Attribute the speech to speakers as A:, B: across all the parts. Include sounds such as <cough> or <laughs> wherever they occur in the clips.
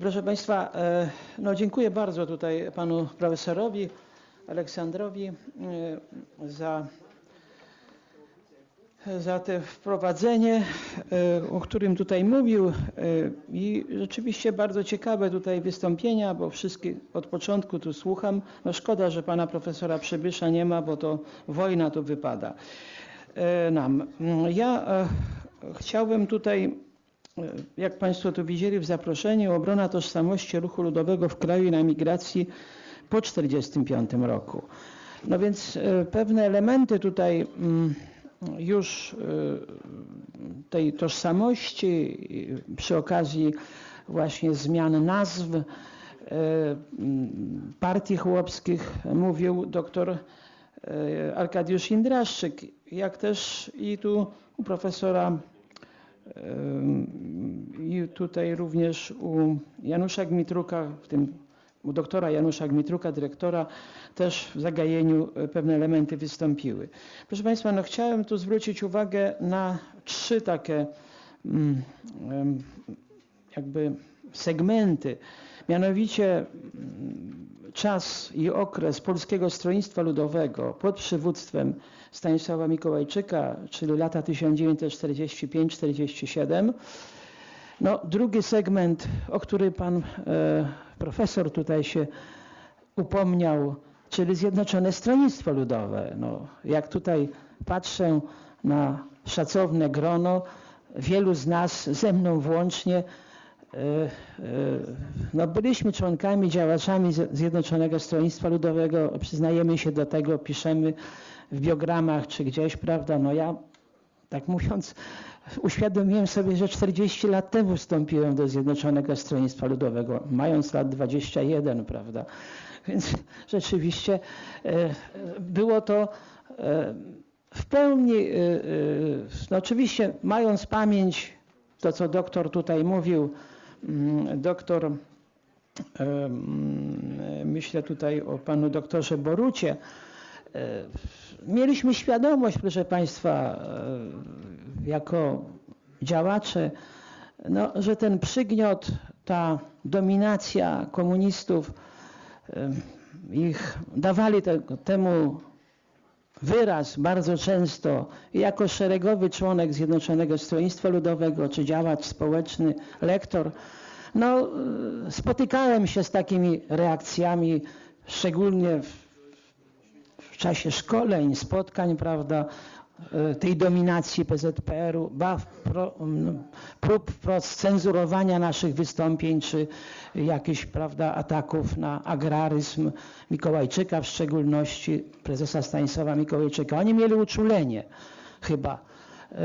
A: Proszę Państwa, e, no dziękuję bardzo tutaj panu profesorowi Aleksandrowi e, za, za to wprowadzenie, e, o którym tutaj mówił i rzeczywiście bardzo ciekawe tutaj wystąpienia, bo wszystkie od początku tu słucham. No szkoda, że pana profesora Przybysza nie ma, bo to wojna tu wypada nam. Ja chciałbym tutaj jak Państwo to widzieli w zaproszeniu, obrona tożsamości ruchu ludowego w kraju i na migracji po 1945 roku. No więc e, pewne elementy tutaj mm, już e, tej tożsamości przy okazji właśnie zmian nazw e, mm, partii chłopskich mówił doktor Arkadiusz Indraszczyk, jak też i tu u profesora i tutaj również u Janusza Gmitruka, w tym u doktora Janusza Gmitruka, dyrektora, też w zagajeniu e, pewne elementy wystąpiły. Proszę Państwa, no chciałem tu zwrócić uwagę na trzy takie mm, jakby segmenty. Mianowicie mm, czas i okres Polskiego Stronnictwa Ludowego pod przywództwem Stanisława Mikołajczyka, czyli lata 1945-47. No, drugi segment, o który pan e, profesor tutaj się upomniał, czyli Zjednoczone Stronnictwo Ludowe. No, jak tutaj patrzę na szacowne grono, wielu z nas, ze mną włącznie, E, e, no byliśmy członkami, działaczami Zjednoczonego Stronnictwa Ludowego, przyznajemy się do tego, piszemy w biogramach czy gdzieś, prawda? No ja, tak mówiąc, uświadomiłem sobie, że 40 lat temu wstąpiłem do Zjednoczonego Stronnictwa Ludowego, mając lat 21, prawda? Więc rzeczywiście e, było to w pełni, no oczywiście mając pamięć, to co doktor tutaj mówił, Mm, doktor, myślę tutaj o panu doktorze Borucie, e, mieliśmy świadomość, proszę Państwa, e, jako działacze, no, że ten przygniot, ta dominacja komunistów, ich dawali te, temu wyraz bardzo często jako szeregowy członek Zjednoczonego Stronnictwa Ludowego czy działacz społeczny, lektor, no, spotykałem się z takimi reakcjami, szczególnie w, w czasie szkoleń, spotkań, prawda, e, tej dominacji PZPR-u, pro, prób wprost cenzurowania naszych wystąpień, czy jakichś prawda, ataków na agraryzm Mikołajczyka, w szczególności prezesa Stanisława Mikołajczyka. Oni mieli uczulenie chyba e,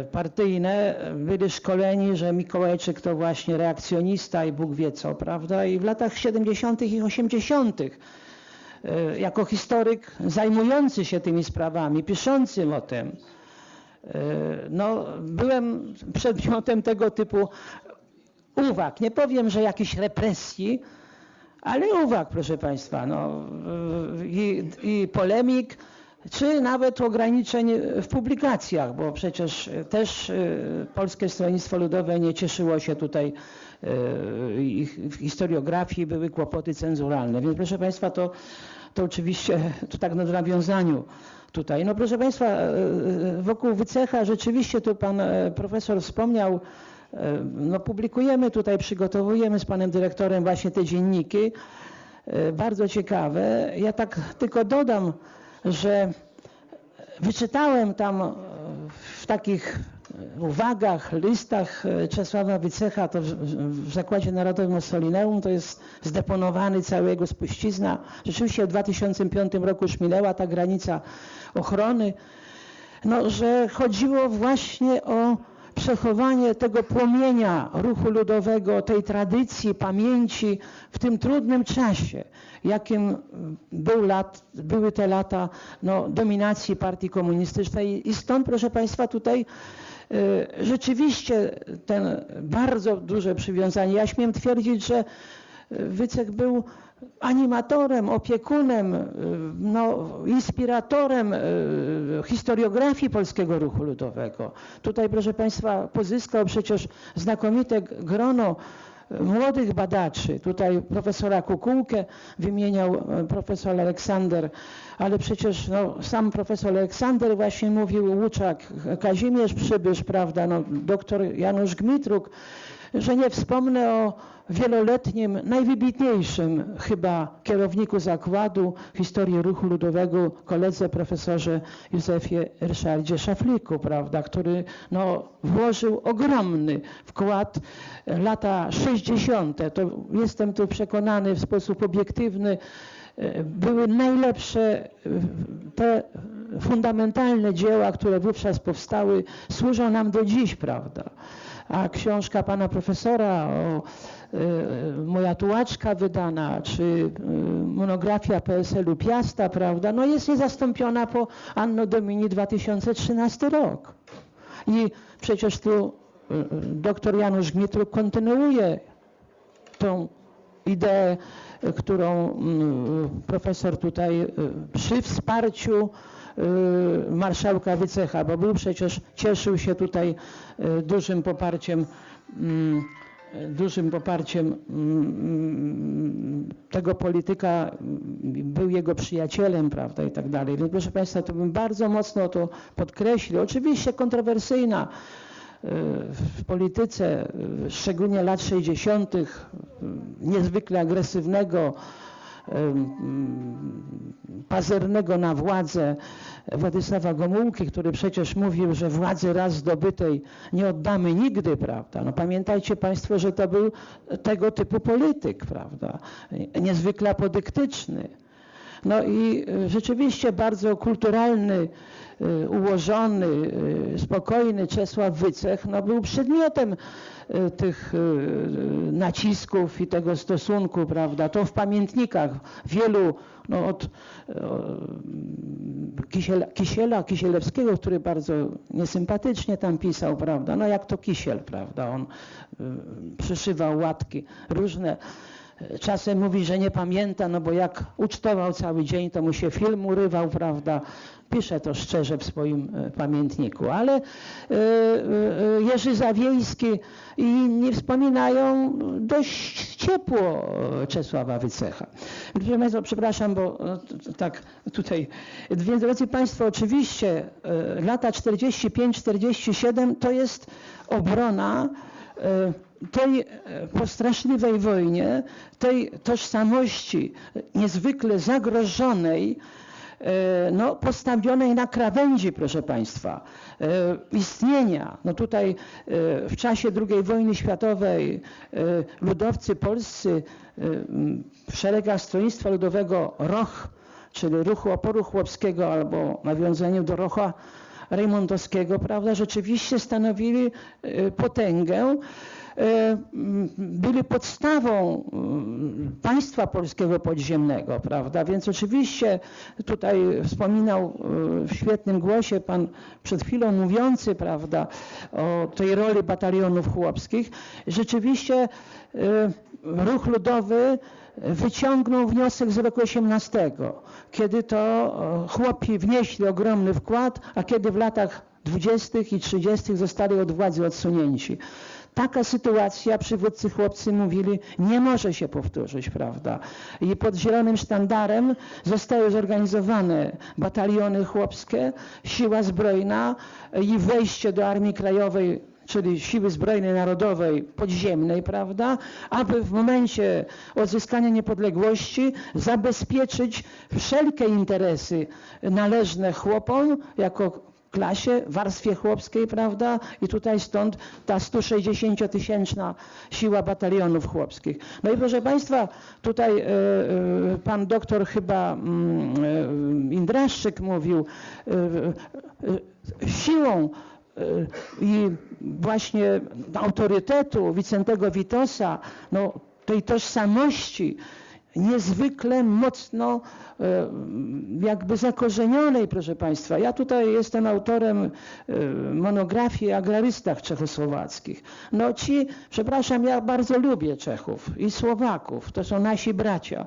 A: e, partyjne, byli szkoleni, że Mikołajczyk to właśnie reakcjonista i Bóg wie co, prawda? I w latach 70. i 80 E, jako historyk zajmujący się tymi sprawami, piszącym o tym, e, no, byłem przedmiotem tego typu uwag. Nie powiem, że jakichś represji, ale uwag, proszę Państwa, no, i, i polemik, czy nawet ograniczeń w publikacjach, bo przecież też e, Polskie Stronnictwo Ludowe nie cieszyło się tutaj w historiografii były kłopoty cenzuralne. Więc proszę Państwa, to to oczywiście <laughs> to tak na nawiązaniu tutaj. No proszę Państwa, e, e, wokół Wycecha rzeczywiście tu Pan e, Profesor wspomniał, no publikujemy tutaj, przygotowujemy z Panem Dyrektorem właśnie te dzienniki, bardzo ciekawe. Ja tak tylko dodam, że wyczytałem tam w takich uwagach, listach e, Czesława Wycecha, to w, w Zakładzie Narodowym Ossolineum to jest zdeponowany cały jego spuścizna. Rzeczywiście w 2005 roku już minęła ta granica ochrony, no, że chodziło właśnie o przechowanie tego płomienia ruchu ludowego, tej tradycji, pamięci w tym trudnym czasie, jakim był lat, były te lata no, dominacji partii komunistycznej. I stąd, proszę Państwa, tutaj rzeczywiście ten bardzo duże przywiązanie. Ja śmiem twierdzić, że Wycek był animatorem, opiekunem, y, no, inspiratorem y, historiografii polskiego ruchu ludowego. Tutaj, proszę Państwa, pozyskał przecież znakomite grono młodych badaczy. Tutaj profesora Kukułkę wymieniał e, profesor Aleksander, ale przecież no, sam profesor Aleksander właśnie mówił, Łuczak, Kazimierz Przybysz, prawda, no, doktor Janusz Gmitruk, że nie wspomnę o wieloletnim, najwybitniejszym chyba kierowniku zakładu historii ruchu ludowego, koledze profesorze Józefie Ryszardzie Szafliku, prawda, który no, włożył ogromny wkład lata 60. To jestem tu przekonany w sposób obiektywny, były najlepsze te fundamentalne dzieła, które wówczas powstały, służą nam do dziś, prawda? A książka pana profesora o Y, moja tułaczka wydana, czy y, monografia PSL-u Piasta, prawda, no jest niezastąpiona po Anno Domini 2013 rok. I przecież tu y, dr Janusz Gmitruk kontynuuje tą ideę, którą profesor tutaj przy wsparciu marszałka Wycecha, bo był przecież, cieszył się tutaj dużym poparciem mm, dużym poparciem mm, tego polityka, był jego przyjacielem, prawda, i tak dalej. Więc proszę Państwa, to bym bardzo mocno to podkreślił. Oczywiście kontrowersyjna e, w polityce, szczególnie lat 60., e, niezwykle agresywnego, pazernego na władzę Władysława Gomułki, który przecież mówił, że władzy raz zdobytej nie oddamy nigdy, prawda? No pamiętajcie Państwo, że to był tego typu polityk, prawda? Niezwykle apodyktyczny. No i e, rzeczywiście bardzo kulturalny, e, ułożony, e, spokojny Czesław Wycech no był przedmiotem tych nacisków i tego stosunku, prawda? To w pamiętnikach wielu, no od Kisiela, Kisiela Kisielewskiego, który bardzo niesympatycznie tam pisał, prawda? No jak to Kisiel, prawda? On przyszywał łatki różne Czasem mówi, że nie pamięta, no bo jak ucztował cały dzień, to mu się film urywał, prawda? Pisze to szczerze w swoim e, pamiętniku. Ale e, e, Jerzy Zawiejski i inni wspominają dość ciepło Czesława Wycecha. Przepraszam, bo tak tutaj. Więc drodzy Państwo, oczywiście lata 45-47 to jest obrona tej e, po straszliwej wojnie, tej tożsamości niezwykle zagrożonej, e, no, postawionej na krawędzi, proszę Państwa, e, istnienia. No tutaj w czasie II wojny światowej ludowcy polscy w szeregach Stronnictwa Ludowego ROCH, czyli Ruchu Oporu Chłopskiego albo nawiązaniu do Rocha Rejmontowskiego, prawda, rzeczywiście stanowili potęgę. E, byli podstawą państwa polskiego podziemnego, prawda? Więc oczywiście tutaj wspominał e, w świetnym głosie pan przed chwilą mówiący, prawda, o tej roli batalionów chłopskich. Rzeczywiście e, ruch ludowy wyciągnął wniosek z roku 18, kiedy to chłopi wnieśli ogromny wkład, a kiedy w latach 20. i 30. zostali od władzy odsunięci taka sytuacja, przywódcy chłopcy mówili, nie może się powtórzyć, prawda? I pod zielonym sztandarem zostały zorganizowane bataliony chłopskie, siła zbrojna i wejście do Armii Krajowej czyli Siły Zbrojnej Narodowej podziemnej, prawda, aby w momencie odzyskania niepodległości zabezpieczyć wszelkie interesy należne chłopom jako klasie, warstwie chłopskiej, prawda? I tutaj stąd ta 160-tysięczna siła batalionów chłopskich. No i proszę Państwa, tutaj y, y, pan doktor chyba y, Indraszczyk mówił, siłą i właśnie autorytetu Wicentego Witosa, no, tej tożsamości niezwykle mocno e, jakby zakorzenionej, proszę Państwa. Ja tutaj jestem autorem e, monografii o agrarystach czechosłowackich. No ci, przepraszam, ja bardzo lubię Czechów i Słowaków, to są nasi bracia.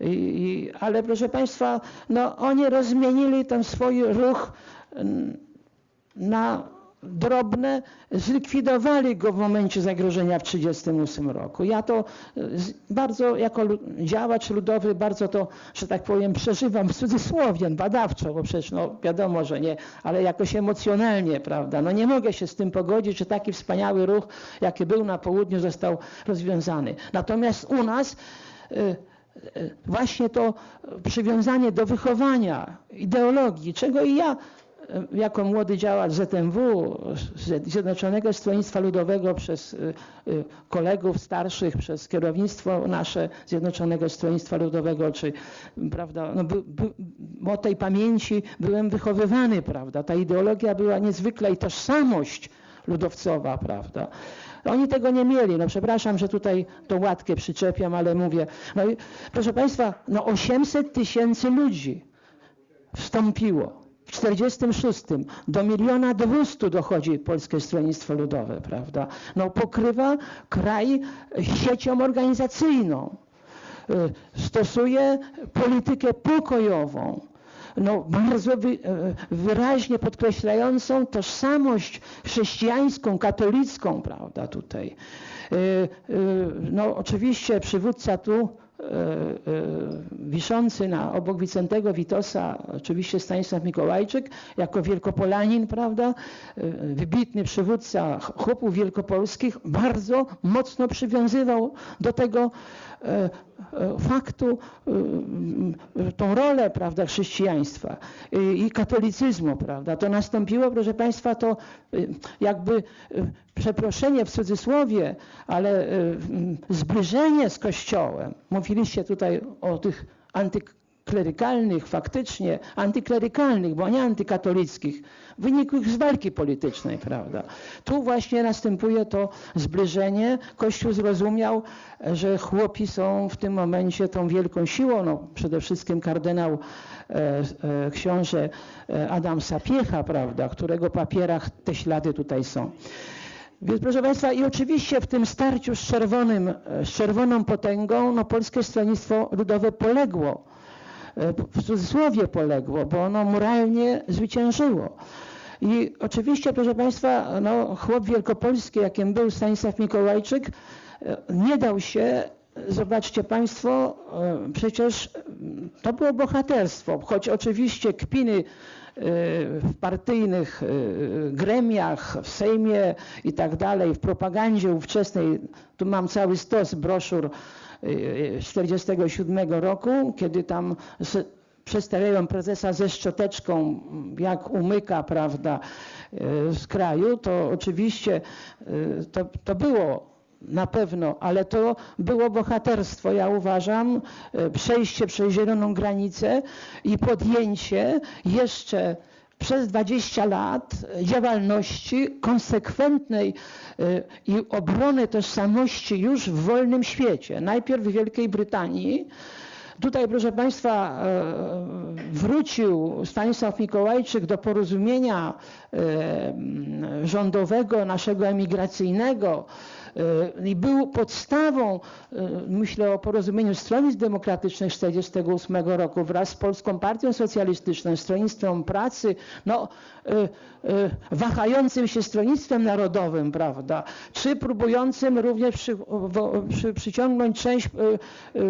A: I, i, ale proszę Państwa, no oni rozmienili ten swój ruch na drobne, zlikwidowali go w momencie zagrożenia w 1938 roku. Ja to bardzo, jako działacz ludowy, bardzo to, że tak powiem, przeżywam w cudzysłowie, badawczo, bo przecież no, wiadomo, że nie, ale jakoś emocjonalnie, prawda. No nie mogę się z tym pogodzić, że taki wspaniały ruch, jaki był na południu, został rozwiązany. Natomiast u nas y, y, właśnie to przywiązanie do wychowania, ideologii, czego i ja jako młody działacz ZMW, Zjednoczonego Stronnictwa Ludowego przez y, y, kolegów starszych, przez kierownictwo nasze Zjednoczonego Stronnictwa Ludowego, czy prawda, no, by, by, o tej pamięci byłem wychowywany, prawda, ta ideologia była niezwykle i tożsamość ludowcowa, prawda. Oni tego nie mieli. No przepraszam, że tutaj tą łatkę przyczepiam, ale mówię. No i proszę Państwa, no 800 tysięcy ludzi wstąpiło. W 46 do miliona 200 dochodzi Polskie Stronnictwo Ludowe, prawda? No pokrywa kraj siecią organizacyjną. Y, Stosuje politykę pokojową. No, bardzo y, wyraźnie podkreślającą tożsamość chrześcijańską, katolicką, prawda, tutaj. Y, y, No, oczywiście przywódca tu wiszący na obok Wicentego Witosa, oczywiście Stanisław Mikołajczyk, jako wielkopolanin, prawda, y, wybitny przywódca chłopów wielkopolskich, bardzo mocno przywiązywał do tego e, e, faktu, tą rolę, prawda, chrześcijaństwa i katolicyzmu, prawda. To nastąpiło, proszę Państwa, to jakby przeproszenie w cudzysłowie, ale y, mm, zbliżenie z Kościołem. Mówiliście tutaj o tych antyklerykalnych, faktycznie antyklerykalnych, bo nie antykatolickich, wynikłych z walki politycznej, prawda. Tu właśnie następuje to zbliżenie. Kościół zrozumiał, że chłopi są w tym momencie tą wielką siłą. No, przede wszystkim kardynał e, e, książę e, Adam Sapiecha, prawda, którego papierach te ślady tutaj są. Więc proszę Państwa, i oczywiście w tym starciu z, czerwonym, e, z czerwoną potęgą, no, Polskie Stronnictwo Ludowe poległo. E, W cudzysłowie poległo, bo ono moralnie zwyciężyło. I oczywiście, proszę Państwa, no, chłop wielkopolski, jakim był Stanisław Mikołajczyk, e, nie dał się, zobaczcie Państwo, przecież mm, to było bohaterstwo, choć oczywiście kpiny w partyjnych e, gremiach, w Sejmie i tak dalej, w propagandzie ówczesnej, tu mam cały stos broszur z 47 roku, kiedy tam przedstawiają prezesa ze szczoteczką, jak umyka, prawda, z kraju, to oczywiście to, to było na pewno, ale to było bohaterstwo, ja uważam, e, przejście przez zieloną granicę i podjęcie jeszcze przez 20 lat działalności konsekwentnej e, i obrony tożsamości już w wolnym świecie. Najpierw w Wielkiej Brytanii, Tutaj, proszę Państwa, e, wrócił Stanisław Mikołajczyk do porozumienia rządowego, naszego emigracyjnego i był podstawą, e, myślę o porozumieniu Stronnictw Demokratycznych 1948 roku wraz z Polską Partią Socjalistyczną, Stronnictwem Pracy, no, e, e, wahającym się Stronnictwem Narodowym, prawda, czy próbującym również przy, przy, przyciągnąć część e, e,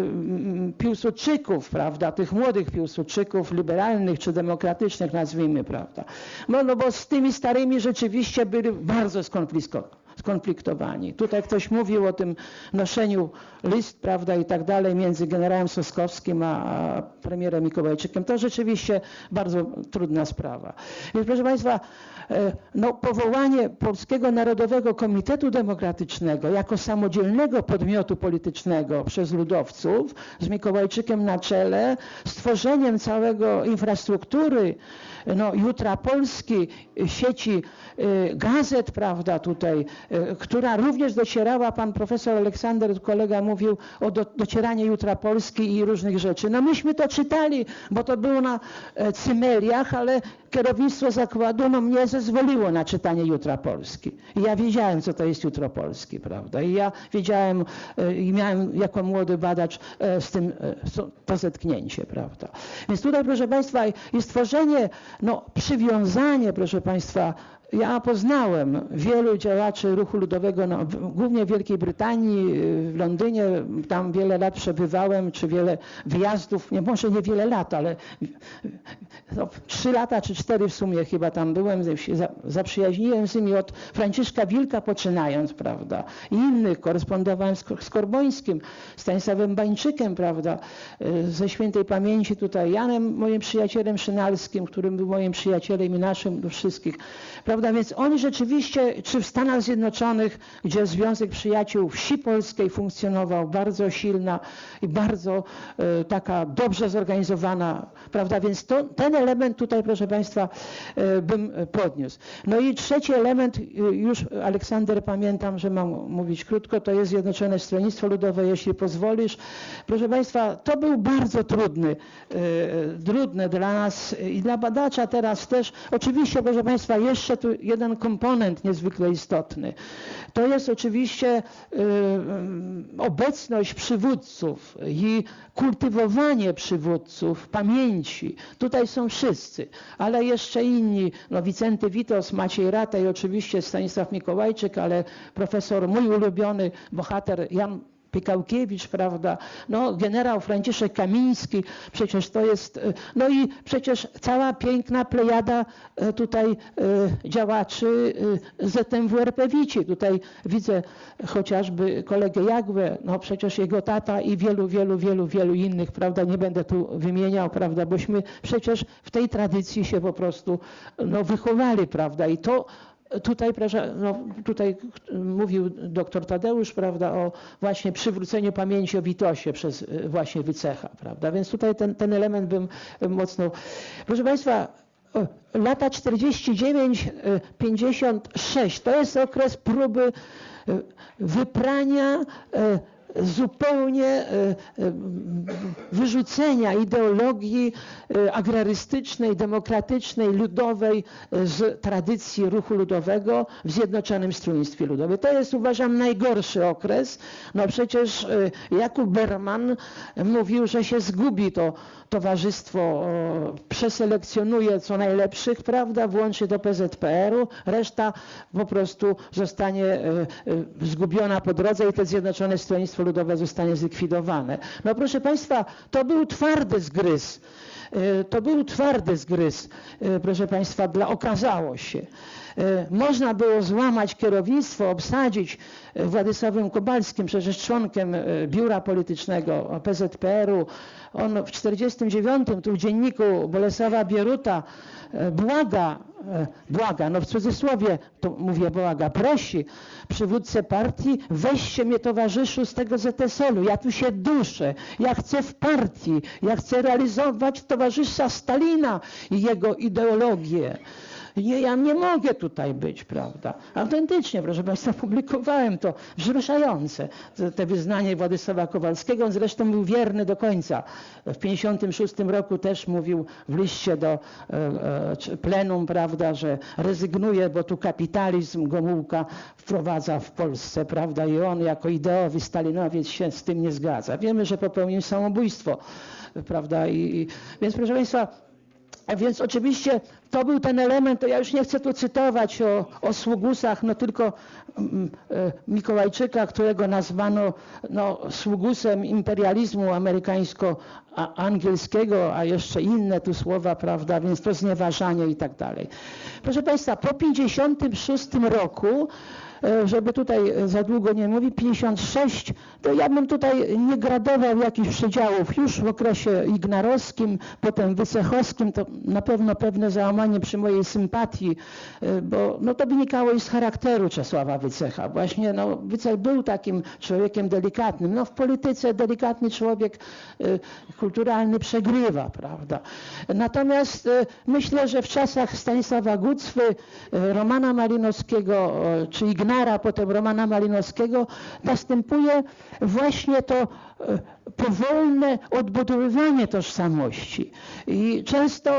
A: Piłsudczyków, prawda, tych młodych Piłsudczyków, liberalnych czy demokratycznych nazwijmy, prawda. No, no bo z tymi starymi rzeczywiście byli bardzo skonflisko- skonfliktowani. Tutaj ktoś mówił o tym noszeniu list, prawda, i tak dalej między generałem Soskowskim a, premierem Mikołajczykiem. To rzeczywiście bardzo trudna sprawa. Więc proszę Państwa, e, no, powołanie Polskiego Narodowego Komitetu Demokratycznego jako samodzielnego podmiotu politycznego przez ludowców z Mikołajczykiem na czele, stworzeniem całego infrastruktury, no, Jutra Polski, sieci y, gazet, prawda, tutaj, która również docierała, pan profesor Aleksander, kolega mówił o do, docieranie Jutra Polski i różnych rzeczy. No myśmy to czytali, bo to było na e, cymeriach, ale kierownictwo zakładu no, mnie zezwoliło na czytanie Jutra Polski. I ja wiedziałem, co to jest Jutro Polski, prawda? I ja wiedziałem e, i miałem jako młody badacz e, z tym e, to zetknięcie, prawda? Więc tutaj, proszę Państwa, jest stworzenie, no, przywiązanie, proszę Państwa, ja poznałem wielu działaczy ruchu ludowego, no, głównie w Wielkiej Brytanii, w Londynie, tam wiele lat przebywałem, czy wiele wyjazdów, nie, może nie wiele lat, ale no, trzy lata czy cztery w sumie chyba tam byłem, się zaprzyjaźniłem z nimi od Franciszka Wilka poczynając, prawda, i innych, korespondowałem z, z Korbońskim, Stanisławem Bańczykiem, prawda, ze świętej pamięci tutaj Janem, moim przyjacielem Szynalskim, którym był moim przyjacielem i naszym do wszystkich, prawda, więc oni rzeczywiście, czy w Stanach Zjednoczonych, gdzie Związek Przyjaciół Wsi Polskiej funkcjonował, bardzo silna i bardzo e, taka dobrze zorganizowana, prawda, więc to, ten element tutaj, proszę Państwa, e, bym podniósł. No i trzeci element, e, już Aleksander pamiętam, że mam mówić krótko, to jest Zjednoczone Stronnictwo Ludowe, jeśli pozwolisz. Proszę Państwa, to był bardzo trudny, trudny dla nas i dla badacza teraz też. Oczywiście, proszę Państwa, jeszcze tu jeden komponent niezwykle istotny. To jest oczywiście obecność przywódców i kultywowanie przywódców, pamięci. Tutaj są wszyscy, ale jeszcze inni, no Wicenty Witos, Maciej Rata i oczywiście Stanisław Mikołajczyk, ale profesor, mój ulubiony bohater Jan Pikałkiewicz, prawda, no generał Franciszek Kamiński, przecież to jest, e, no i przecież cała piękna plejada e, tutaj e, działaczy ZMWRP Wici. Tutaj widzę chociażby kolegę Jagwę, no przecież jego tata i wielu, wielu, wielu, wielu innych, prawda, nie będę tu wymieniał, prawda, bośmy przecież w tej tradycji się po prostu no, wychowali, prawda, i to Tutaj, no, tutaj mówił doktor Tadeusz, prawda, o właśnie przywróceniu pamięci o Witosie przez y, właśnie Wycecha, prawda, więc tutaj ten, ten element bym mocno... Proszę Państwa, lata 49-56 to jest okres próby y, wyprania y, zupełnie e, e, wyrzucenia ideologii e, agrarystycznej, demokratycznej, ludowej z tradycji ruchu ludowego w Zjednoczonym Stronnictwie Ludowym. To jest uważam najgorszy okres. No przecież Jakub Berman mówił, że się zgubi to towarzystwo, przeselekcjonuje co najlepszych, prawda, włączy do PZPR-u, reszta po prostu zostanie zgubiona po drodze i te Zjednoczone Stronnictwo Ludowe zostanie zlikwidowane. No proszę Państwa, to był twardy zgryz. E, to był twardy zgryz, e, proszę Państwa, dla okazało się. E, można było złamać kierownictwo, obsadzić Władysławem Kobalskim, przecież członkiem biura politycznego PZPR-u. On w 1949 tu w dzienniku Bolesława Bieruta błaga E, błaga, no w cudzysłowie to mówię błaga, prosi przywódcę partii, weźcie mnie towarzyszu z tego ZSL-u, ja tu się duszę, ja chcę w partii, ja chcę realizować towarzysza Stalina i jego ideologię. Ja nie mogę tutaj być, prawda? Autentycznie, proszę Państwa, <laughs> publikowałem to wzruszające, te wyznanie Władysława Kowalskiego. On zresztą był wierny do końca. W 1956 roku też mówił w liście do e, e, plenum, prawda, że rezygnuje, bo tu kapitalizm Gomułka wprowadza w Polsce, prawda? I on jako ideowy stalinowiec się z tym nie zgadza. Wiemy, że popełnił samobójstwo, prawda? I, i więc proszę Państwa, więc oczywiście to był ten element, to ja już nie chcę tu cytować o, o sługusach, no tylko mm, e, Mikołajczyka, którego nazwano no, sługusem imperializmu amerykańsko-angielskiego, a jeszcze inne tu słowa, prawda, więc to znieważanie i tak dalej. Proszę Państwa, po 56 roku E, żeby tutaj e, za długo nie mówić, 56, to ja bym tutaj nie gradował jakichś przedziałów. Już w okresie ignarowskim, potem wycechowskim, to na pewno pewne załamanie przy mojej sympatii, e, bo no to wynikało i z charakteru Czesława Wycecha. Właśnie no, Wycech był takim człowiekiem delikatnym. No w polityce delikatny człowiek kulturalny przegrywa, prawda. Natomiast myślę, że w czasach Stanisława Gucwy, Romana Malinowskiego czy Ignara potem Romana Malinowskiego, następuje właśnie to e, powolne odbudowywanie tożsamości. I często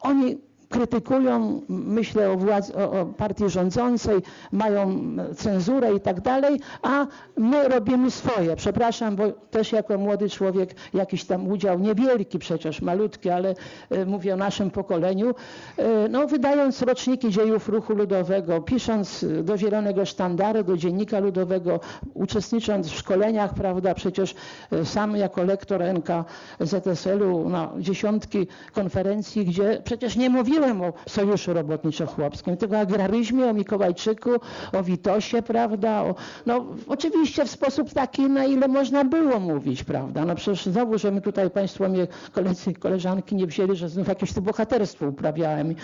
A: oni krytykują, myślę o, władz, o, o partii rządzącej, mają cenzurę i tak dalej, a my robimy swoje. Przepraszam, bo też jako młody człowiek jakiś tam udział, niewielki przecież, malutki, ale e, mówię o naszym pokoleniu, e, no wydając roczniki dziejów ruchu ludowego, pisząc do Zielonego Sztandaru, do Dziennika Ludowego, uczestnicząc w szkoleniach, prawda, przecież e, sam jako lektor NKZSL-u na dziesiątki konferencji, gdzie przecież nie mówiłem o Sojuszu Robotniczo-Chłopskim, tylko o agraryzmie, o Mikołajczyku, o Witosie, prawda, o, no oczywiście w sposób taki, na ile można było mówić, prawda, no przecież znowu, że my tutaj Państwo mnie, koledzy koleżanki nie wzięli, że znów jakieś tu bohaterstwo uprawiałem,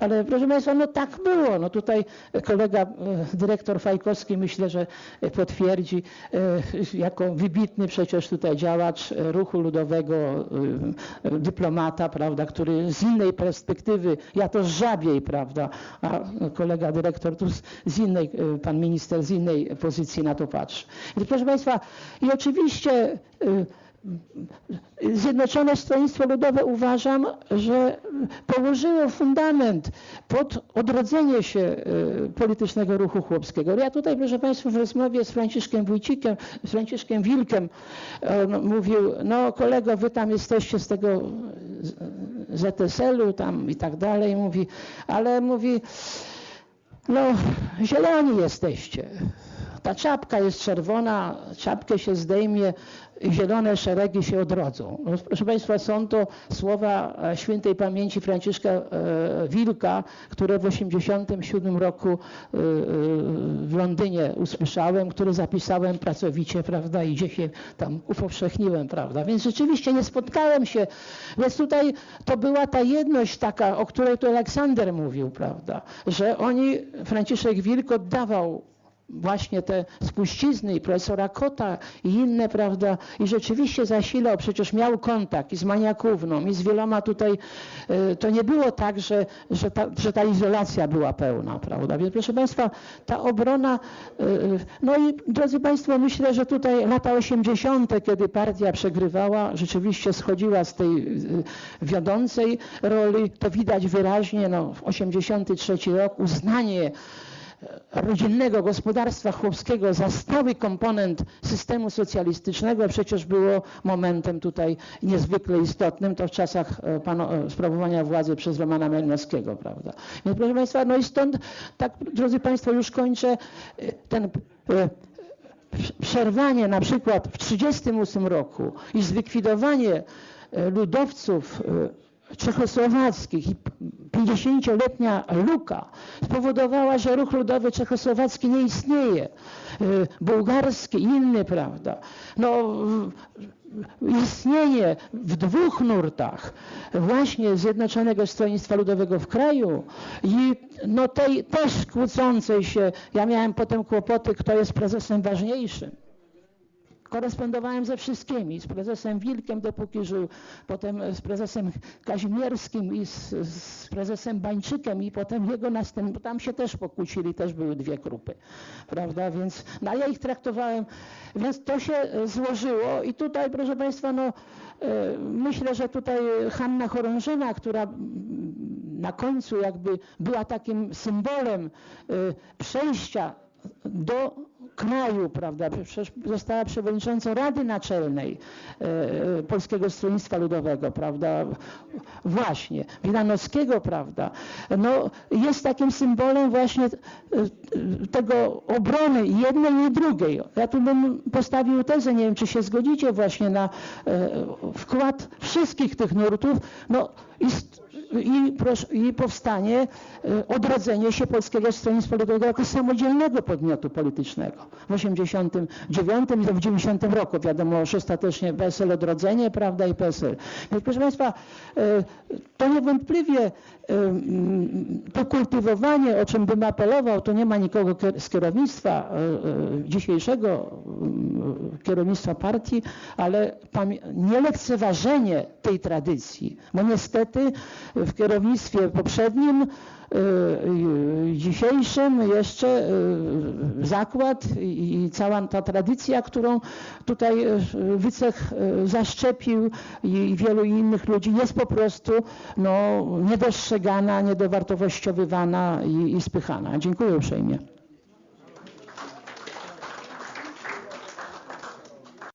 A: ale proszę Państwa, no tak było, no tutaj kolega e, dyrektor Fajkowski myślę, że potwierdzi, e, jako wybitny przecież tutaj działacz ruchu ludowego, e, dyplomata, prawda, który z innej perspektywy, ja to żabiej, prawda, a kolega dyrektor tu z innej, pan minister z innej pozycji na to patrzy. I proszę Państwa, i oczywiście Zjednoczone Stronnictwo Ludowe uważam, że położyło fundament pod odrodzenie się y, politycznego ruchu chłopskiego. Ja tutaj, proszę Państwa, w rozmowie z Franciszkiem Wójcikiem, z Franciszkiem Wilkiem on mówił, no kolego, wy tam jesteście z tego ZSL-u tam i tak dalej, mówi, ale mówi, no zieloni jesteście. Ta czapka jest czerwona, czapkę się zdejmie, zielone szeregi się odrodzą. No, proszę Państwa, są to słowa e, świętej pamięci Franciszka e, Wilka, które w 1987 roku e, w Londynie usłyszałem, które zapisałem pracowicie, prawda, i gdzie się tam upowszechniłem, prawda. Więc rzeczywiście nie spotkałem się, więc tutaj to była ta jedność taka, o której tu Aleksander mówił, prawda, że oni, Franciszek Wilk oddawał właśnie te spuścizny i profesora Kota i inne, prawda, i rzeczywiście zasilał, przecież miał kontakt i z Maniakówną, i z wieloma tutaj, e, to nie było tak, że, że, ta, że ta izolacja była pełna, prawda, więc proszę Państwa, ta obrona, e, no i drodzy Państwo, myślę, że tutaj lata 80., kiedy partia przegrywała, rzeczywiście schodziła z tej e, wiodącej roli, to widać wyraźnie, no, 83 rok, uznanie rodzinnego gospodarstwa chłopskiego za stały komponent systemu socjalistycznego przecież było momentem tutaj niezwykle istotnym, to w czasach e, sprawowania władzy przez Romana Melnowskiego, prawda. Więc proszę Państwa, no i stąd, tak drodzy Państwo, już kończę, e, ten e, przerwanie na przykład w 1938 roku i zlikwidowanie ludowców czechosłowackich i 50-letnia luka spowodowała, że ruch ludowy czechosłowacki nie istnieje. Y, bułgarski, inny, prawda. No, istnienie w dwóch nurtach właśnie Zjednoczonego Stronnictwa Ludowego w kraju i no tej też kłócącej się, ja miałem potem kłopoty, kto jest prezesem ważniejszym korespondowałem ze wszystkimi, z prezesem Wilkiem dopóki żył, potem z prezesem Kazimierskim i z, z prezesem Bańczykiem i potem jego następnym, bo tam się też pokłócili, też były dwie grupy, prawda, więc no, ja ich traktowałem, więc to się e, złożyło i tutaj proszę Państwa, no e, myślę, że tutaj Hanna Chorążyna, która na końcu jakby była takim symbolem e, przejścia do kraju, prawda, przecież została przewodniczącą Rady Naczelnej e, Polskiego Stronnictwa Ludowego, prawda, właśnie, Wilanowskiego, prawda, no jest takim symbolem właśnie e, tego obrony jednej i drugiej. Ja tu bym postawił tezę, nie wiem, czy się zgodzicie właśnie na e, wkład wszystkich tych nurtów, no ist, i, i powstanie, e, odrodzenie się Polskiego Stronnictwa Ludowego jako samodzielnego podmiotu politycznego. W 89 i w 90 roku, wiadomo, że ostatecznie PSL odrodzenie, prawda, i PSL. Więc proszę Państwa, e, to niewątpliwie e, to kultywowanie, o czym bym apelował, to nie ma nikogo z kierownictwa dzisiejszego kierownictwa partii, ale nie lekceważenie tej tradycji, bo niestety w kierownictwie poprzednim, y, y, dzisiejszym jeszcze y, zakład i cała ta tradycja, którą tutaj Wycech zaszczepił i wielu innych ludzi jest po prostu no, niedostrzegana, niedowartościowywana i, i spychana. Dziękuję uprzejmie.